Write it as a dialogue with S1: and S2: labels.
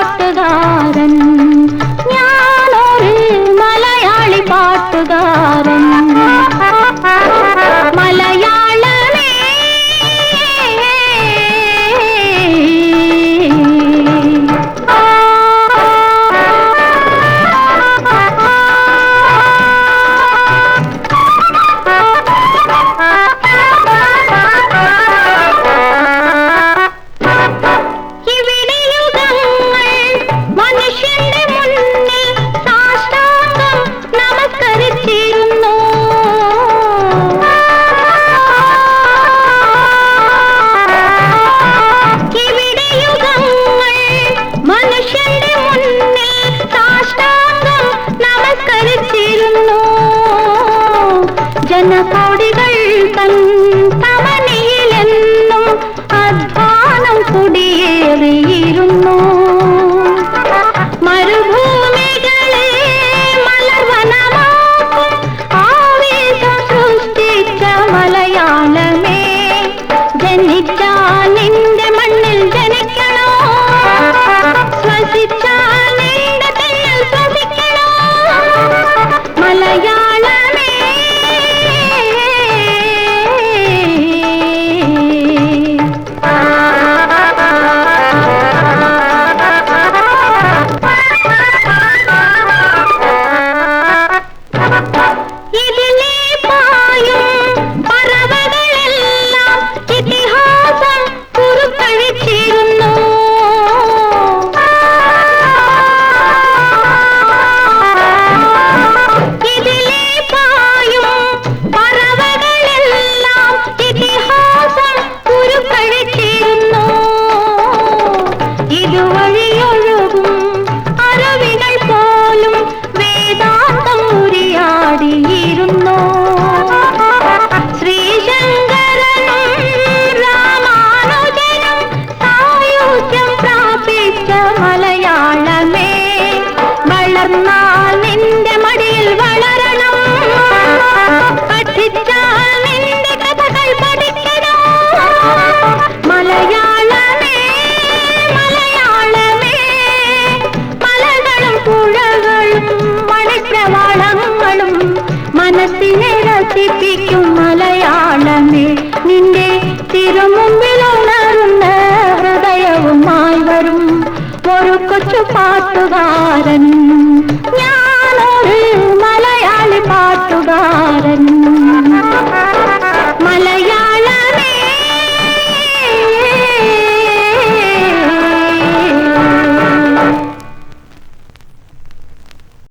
S1: பாட்டுகாரன் ஞானொரு மலையாளி பாட்டுகாரன் விழிகள் தன் പഠിപ്പിക്കും മലയാളമേ നിന്റെ തിരുമുമ്പിൽ ഉണരുന്ന ഹൃദയവുമായി വരും ഒരു കൊച്ചു പാട്ടുകാരൻ. ഞാനൊരു മലയാളി പാട്ടുകാരൻ.